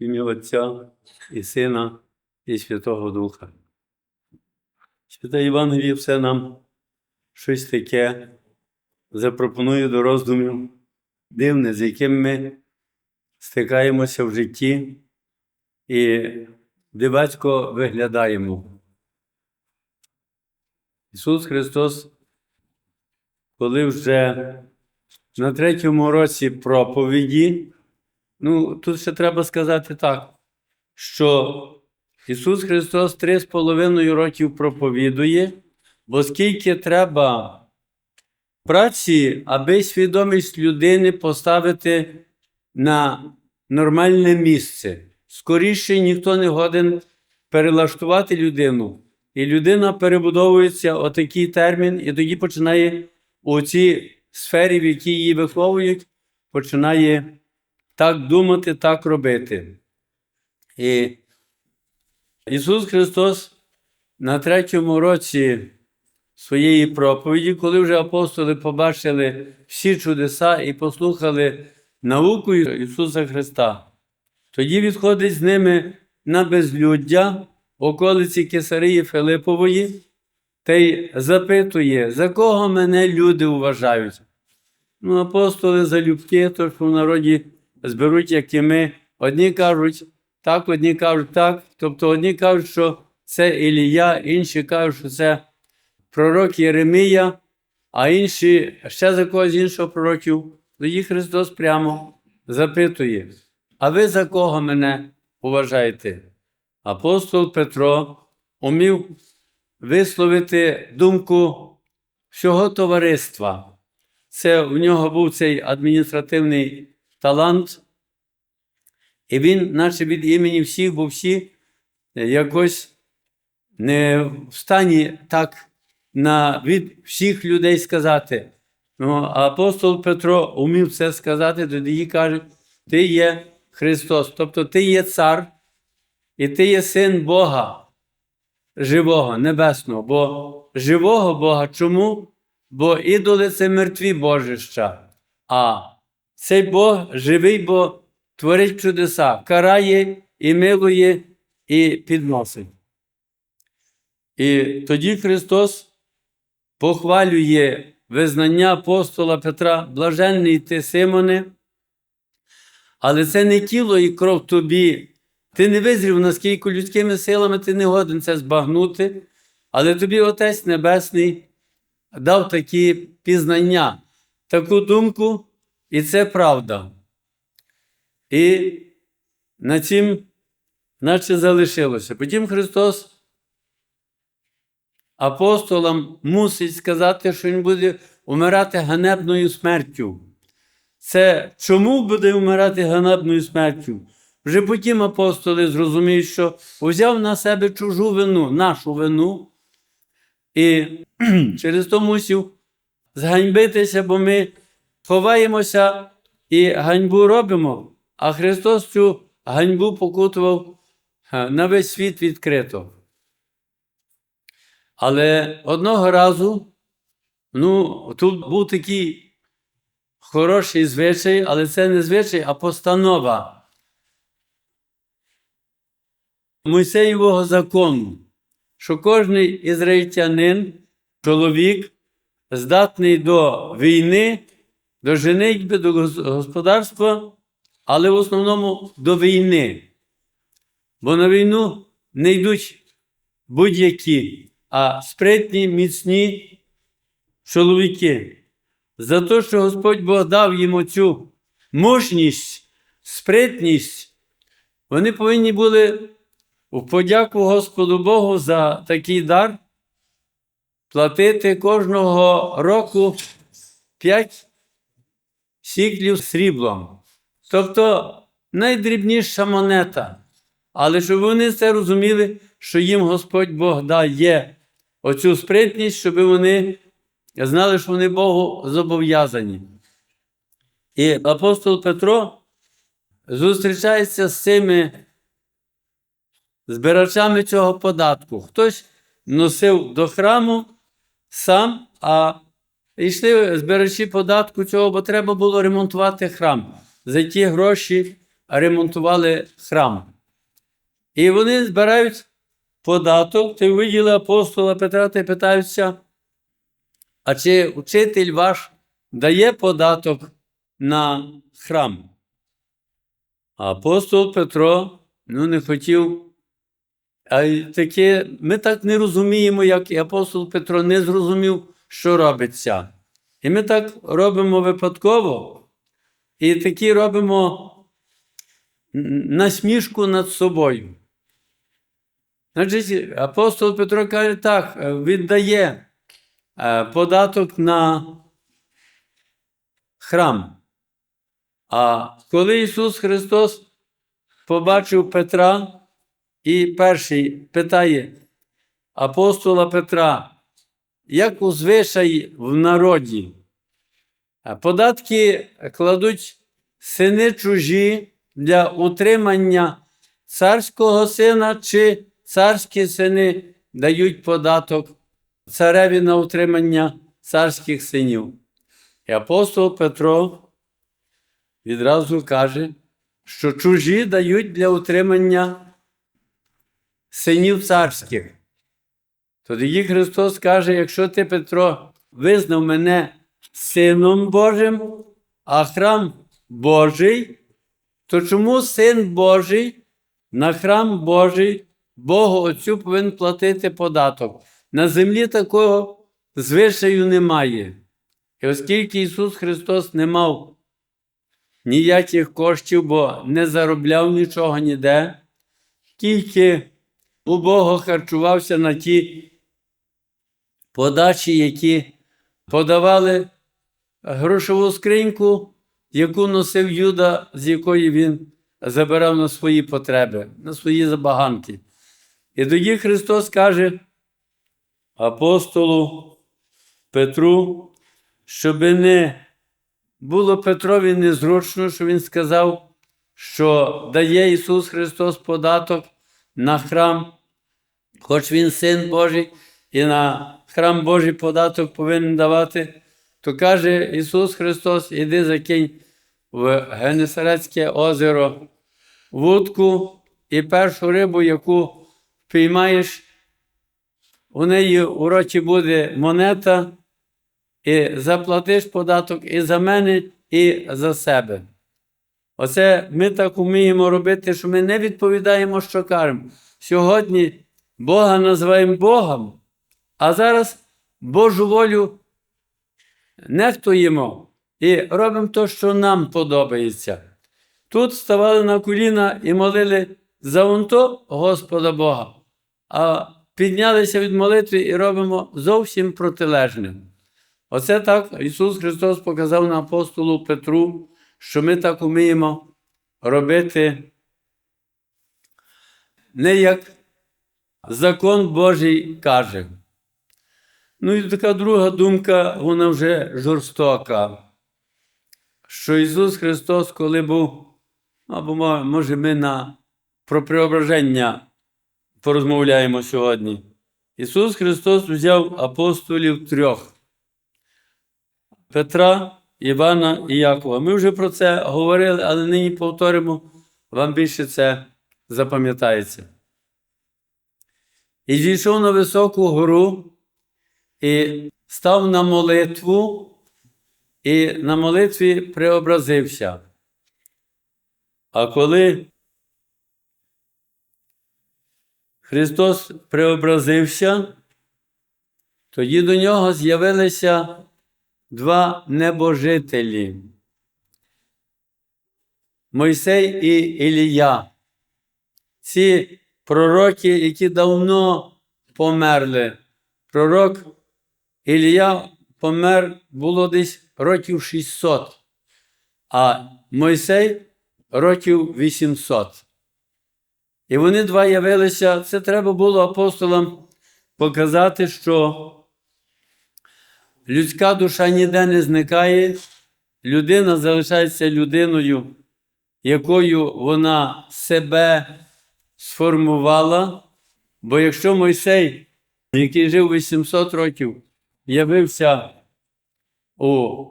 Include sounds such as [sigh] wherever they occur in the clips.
В ім'я Отця і Сина, і Святого Духа. Свята Євангеліє все нам щось таке запропонує до роздумів дивне, з яким ми стикаємося в житті і дивацько виглядаємо. Ісус Христос, коли вже на третьому році проповіді, ну, тут ще треба сказати так, що Ісус Христос три з половиною років проповідує, бо скільки треба праці, аби свідомість людини поставити на нормальне місце. Скоріше ніхто не годен перелаштувати людину. І людина перебудовується отакий термін, і тоді починає у цій сфері, в якій її виховують, починає так думати, так робити. І Ісус Христос на третьому році своєї проповіді, коли вже апостоли побачили всі чудеса і послухали науку Ісуса Христа, тоді відходить з ними на безлюддя околиці Кесарії Филипової та й запитує, за кого мене люди вважають. Ну, апостоли залюбки, то що в народі зберуть, як і ми. Одні кажуть так, одні кажуть так. Тобто одні кажуть, що це Ілія, інші кажуть, що це пророк Єремія, а інші ще за когось іншого пророків. Тоді Христос прямо запитує: А ви за кого мене вважаєте? Апостол Петро умів висловити думку всього товариства. Це в нього був цей адміністративний талант, і він, наче від імені всіх, бо всі якось не в стані так на, від всіх людей сказати. Ну, апостол Петро умів це сказати, тоді каже, ти є Христос, тобто ти є цар, і ти є син Бога живого, небесного, бо живого Бога. Чому? Бо ідоли це мертві божища. А цей Бог живий, бо творить чудеса, карає і милує, і підносить. І тоді Христос похвалює визнання апостола Петра, блаженний ти Симоне, але це не тіло і кров тобі. Ти не визрів, наскільки людськими силами ти не годен це збагнути, але тобі Отець Небесний дав такі пізнання, таку думку, і це правда. І на цим наче залишилося. Потім Христос апостолам мусить сказати, що Він буде умирати ганебною смертю. Це чому буде вмирати ганебною смертю? Вже потім апостоли зрозуміють, що взяв на себе чужу вину, нашу вину, і [clears throat] через то мусив зганьбитися, бо ми ховаємося і ганьбу робимо, а Христос цю ганьбу покутував на весь світ відкрито. Але одного разу, ну, тут був такий хороший звичай, але це не звичай, а постанова. Мойсеєвого закону, що кожний ізраїльтянин, чоловік, здатний до війни, до женитьби, до господарства, але в основному до війни. Бо на війну не йдуть будь-які, а спритні, міцні чоловіки. За те, що Господь Бог дав їм оцю мужність, спритність, вони повинні були у подяку Господу Богу за такий дар платити кожного року 5 сіклів сріблом. Тобто найдрібніша монета. Але щоб вони це розуміли, що їм Господь Бог дає оцю спритність, щоб вони знали, що вони Богу зобов'язані. І апостол Петро зустрічається з цими збирачами цього податку. Хтось носив до храму сам, а йшли збирачі податку цього, бо треба було ремонтувати храм. За ті гроші ремонтували храм. І вони збирають податок, ти виділи апостола Петра та питаються, а чи учитель ваш дає податок на храм? А апостол Петро ну, не хотів. А таке, ми так не розуміємо, як і апостол Петро не зрозумів, що робиться. І ми так робимо випадково, і такі робимо насмішку над собою. Значить, апостол Петро каже, так, віддає е, податок на храм. А коли Ісус Христос побачив Петра і перший питає апостола Петра, як у звичаї в народі, податки кладуть сини чужі для утримання царського сина, чи царські сини дають податок цареві на утримання царських синів. І апостол Петро відразу каже, що чужі дають для утримання синів царських. Тоді Христос каже: якщо ти, Петро, визнав мене Сином Божим, а храм Божий, то чому син Божий на храм Божий Богу Отцю повинен платити податок? На землі такого звичаю немає. І оскільки Ісус Христос не мав ніяких коштів, бо не заробляв нічого ніде, тільки убого харчувався на ті подачі, які подавали грошову скриньку, яку носив Юда, з якої він забирав на свої потреби, на свої забаганки. І тоді Христос каже апостолу Петру, щоб не було Петрові незручно, що він сказав, що дає Ісус Христос податок на храм, хоч Він Син Божий, і на храм Божий податок повинен давати, то каже Ісус Христос, іди закинь в Генесарецьке озеро вудку і першу рибу, яку впіймаєш, у неї у роті буде монета, і заплатиш податок і за мене, і за себе. Оце ми так вміємо робити, що ми не відповідаємо, що кажемо. Сьогодні Бога називаємо Богом, а зараз Божу волю нехтуємо і робимо те, що нам подобається. Тут ставали на коліна і молили за онто Господа Бога, а піднялися від молитви і робимо зовсім протилежне. Оце так Ісус Христос показав на апостолу Петру, що ми так вміємо робити не як закон Божий каже. Ну і така друга думка, вона вже жорстока. Що Ісус Христос, коли був, або може ми на про преображення порозмовляємо сьогодні. Ісус Христос взяв апостолів трьох. Петра, Івана і Якова. Ми вже про це говорили, але нині повторимо, вам більше це запам'ятається. І зійшов на високу гору і став на молитву, і на молитві преобразився. А коли Христос преобразився, тоді до нього з'явилися два небожителі Мойсей і Ілія. Ці пророки, які давно померли. Пророк Ілія помер було десь років 600, а Мойсей років 800. І вони два явилися. Це треба було апостолам показати, що людська душа ніде не зникає, людина залишається людиною, якою вона себе сформувала. Бо якщо Мойсей, який жив 800 років, явився у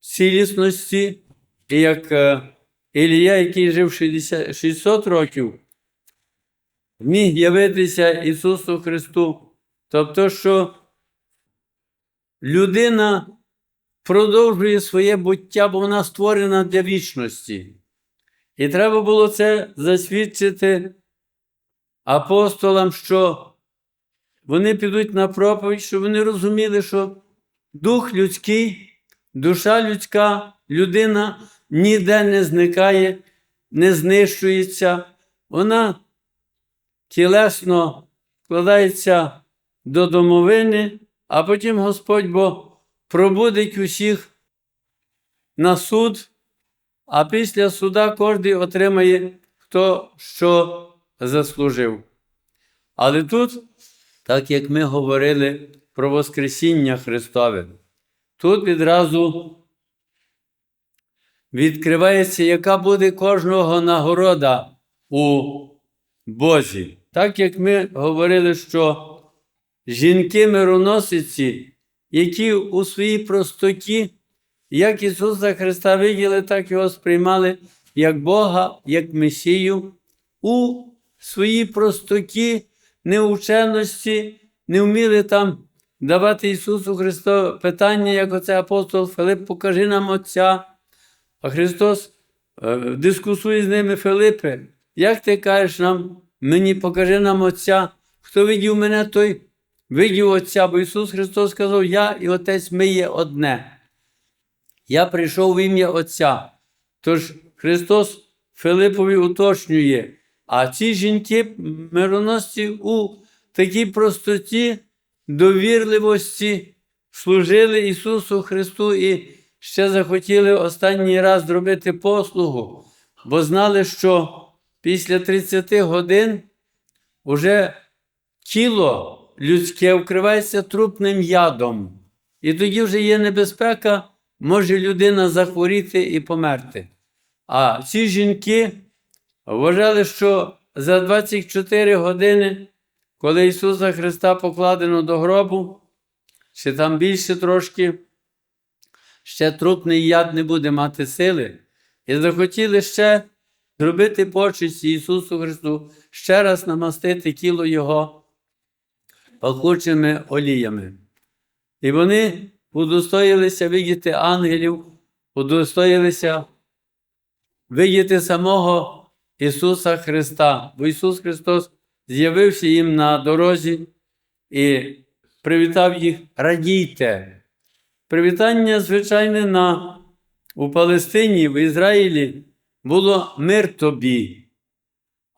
цілісності, як е, Ілія, який жив 60, 600 років, міг явитися Ісусу Христу. Тобто, що людина продовжує своє буття, бо вона створена для вічності. І треба було це засвідчити апостолам, що вони підуть на проповідь, щоб вони розуміли, що дух людський, душа людська, людина ніде не зникає, не знищується. Вона тілесно вкладається до домовини, а потім Господь Бог пробудить усіх на суд, а після суда кожен отримає хто що заслужив. Але тут, так як ми говорили про Воскресіння Христове, тут відразу відкривається, яка буде кожного нагорода у Божі. Так як ми говорили, що жінки мироносиці, які у своїй простоті, як Ісуса Христа виділи, так його сприймали як Бога, як Месію, у своїй простоті, неученості, не вміли там давати Ісусу Христу питання, як оце апостол Филип, покажи нам Отця. А Христос е, дискусує з ними Филипе, як ти кажеш нам, мені покажи нам Отця, хто видів мене, той видів Отця, бо Ісус Христос сказав, Я і Отець ми є одне. Я прийшов в ім'я Отця. Тож Христос Филипові уточнює, а ці жінки мироносці у такій простоті, довірливості служили Ісусу Христу і ще захотіли останній раз зробити послугу, бо знали, що після 30 годин уже тіло людське вкривається трупним ядом. І тоді вже є небезпека, може людина захворіти і померти. А ці жінки вважали, що за 24 години, коли Ісуса Христа покладено до гробу, чи там більше трошки, ще трупний яд не буде мати сили, і захотіли ще зробити почесть Ісусу Христу, ще раз намастити тіло Його пахучими оліями. І вони удостоїлися видіти ангелів, удостоїлися видіти самого Ісуса Христа, бо Ісус Христос з'явився їм на дорозі і привітав їх радійте. Привітання, звичайне, на, у Палестині, в Ізраїлі було мир тобі.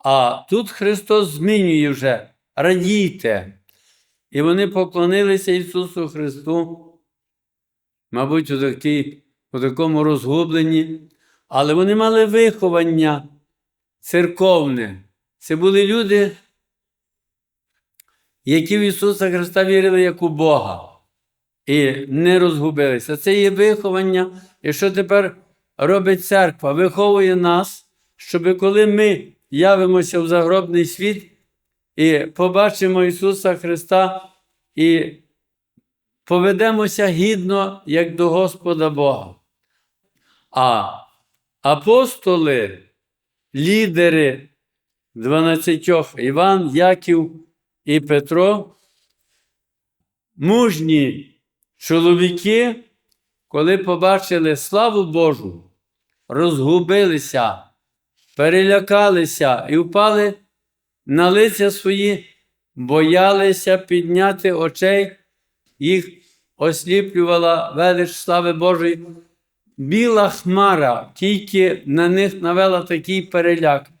А тут Христос змінює вже радійте. І вони поклонилися Ісусу Христу, мабуть, у, такій, у такому розгубленні, але вони мали виховання церковне. Це були люди, які в Ісуса Христа вірили як у Бога і не розгубилися. Це є виховання, і що тепер робить церква? Виховує нас, щоб коли ми явимося в загробний світ і побачимо Ісуса Христа і поведемося гідно, як до Господа Бога. А апостоли, лідери дванадцятьох Іван, Яків і Петро, мужні чоловіки, коли побачили славу Божу, розгубилися, перелякалися і впали на лиця свої, боялися підняти очей, їх осліплювала велич слави Божої. Біла хмара тільки на них навела такий переляк.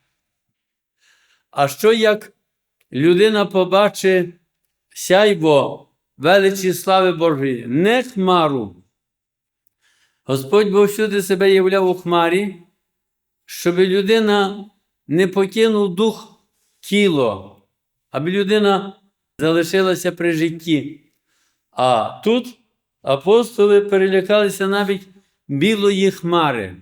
А що як людина побачить сяйво величі слави Божої, не хмару? Господь Бог всюди себе являв у хмарі, щоб людина не покинув дух тіло, аби людина залишилася при житті. А тут апостоли перелякалися навіть білої хмари.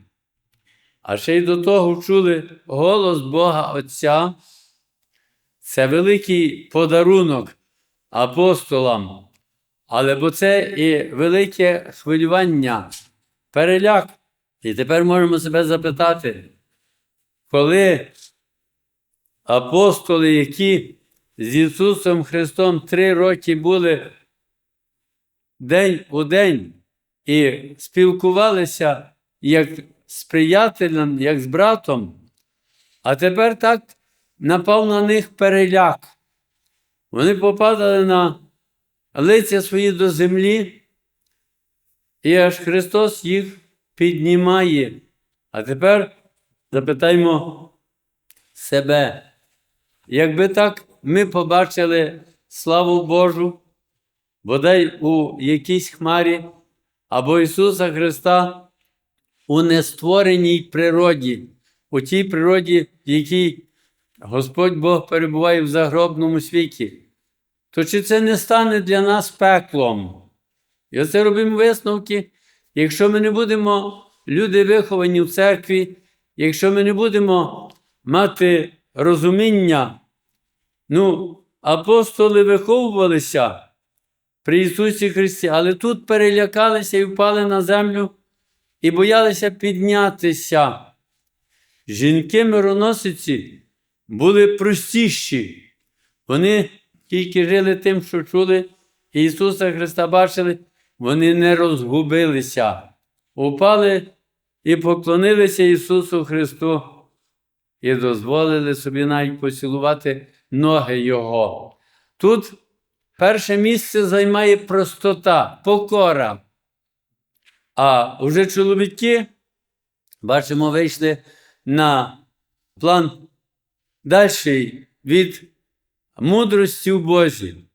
А ще й до того чули голос Бога Отця. Це великий подарунок апостолам, але бо це і велике хвилювання, переляк. І тепер можемо себе запитати, коли апостоли, які з Ісусом Христом три роки були день у день і спілкувалися як з приятелем, як з братом, а тепер так напав на них переляк. Вони попадали на лиця свої до землі, і аж Христос їх піднімає. А тепер запитаймо себе, якби так ми побачили славу Божу, бодай у якійсь хмарі, або Ісуса Христа у нествореній природі, у тій природі, в якій Господь Бог перебуває в загробному світі, то чи це не стане для нас пеклом? І оце робимо висновки. Якщо ми не будемо люди виховані в церкві, якщо ми не будемо мати розуміння, ну, апостоли виховувалися при Ісусі Христі, але тут перелякалися і впали на землю і боялися піднятися. Жінки мироносиці були простіші. Вони тільки жили тим, що чули Ісуса Христа бачили, вони не розгубилися, упали і поклонилися Ісусу Христу і дозволили собі навіть поцілувати ноги Його. Тут перше місце займає простота, покора. А вже чоловіки, бачимо, вийшли на план дальший від мудрості в Божій.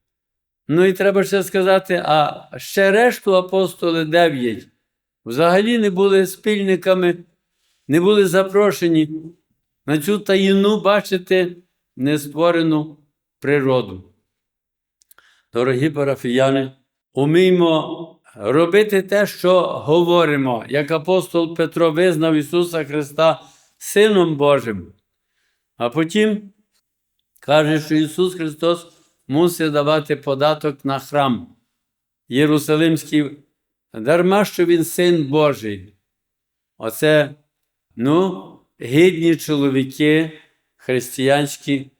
Ну і треба ще сказати, а ще решту апостоли дев'ять взагалі не були спільниками, не були запрошені на цю таїну бачити нестворену природу. Дорогі парафіяни, уміймо робити те, що говоримо, як апостол Петро визнав Ісуса Христа Сином Божим. А потім каже, що Ісус Христос мусить давати податок на храм Єрусалимський, дарма що Він син Божий. Оце, ну, гідні чоловіки християнські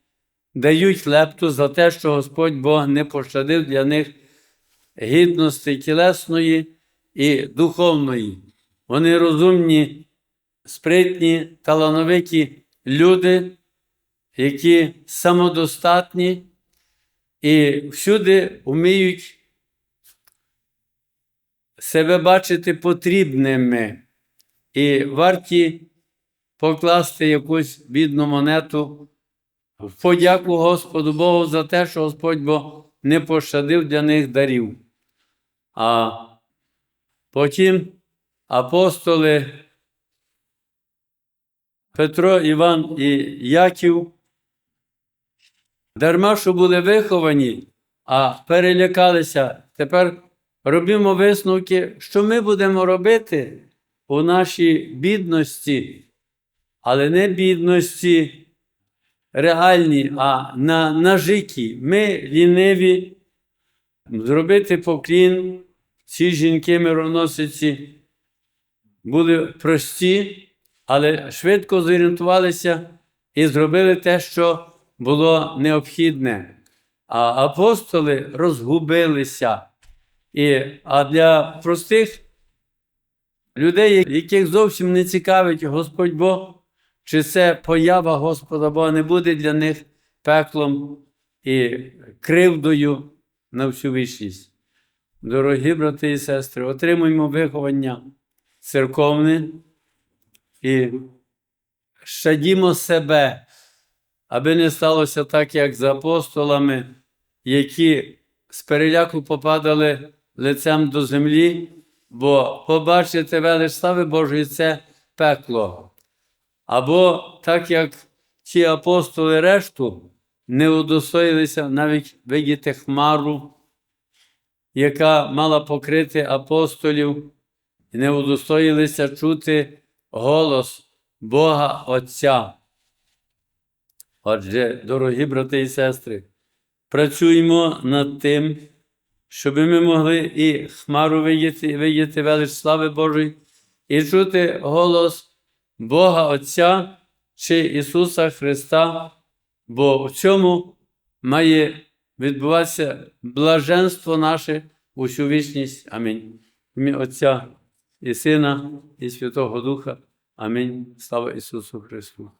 дають лепту за те, що Господь Бог не пощадив для них гідності тілесної і духовної. Вони розумні, спритні, талановиті люди, які самодостатні і всюди вміють себе бачити потрібними і варті покласти якусь бідну монету подяку Господу Богу за те, що Господь Бог не пощадив для них дарів. А потім апостоли Петро, Іван і Яків, дарма, що були виховані, а перелякалися. Тепер робимо висновки, що ми будемо робити у нашій бідності, але не бідності реальні, а на нажиті. Ми ліниві зробити поклін. Ці жінки мироносиці були прості, але швидко зорієнтувалися і зробили те, що було необхідне. А апостоли розгубилися. І, А для простих людей, яких зовсім не цікавить Господь Бог, чи це поява Господа Бога не буде для них пеклом і кривдою на всю вічність. Дорогі брати і сестри, отримуємо виховання церковне і щадімо себе, аби не сталося так, як з апостолами, які з переляку попадали лицем до землі, бо побачити велич слави Божої це пекло. Або так як ті апостоли решту не удостоїлися навіть видіти хмару, яка мала покрити апостолів, і не удостоїлися чути голос Бога Отця. Отже, дорогі брати і сестри, працюємо над тим, щоб ми могли і хмару видіти, видіти велич слави Божої, і чути голос Бога Отця чи Ісуса Христа, бо в цьому має відбуватися блаженство наше у всю вічність. Амінь. Ім'я Отця і Сина, і Святого Духа. Амінь. Слава Ісусу Христу.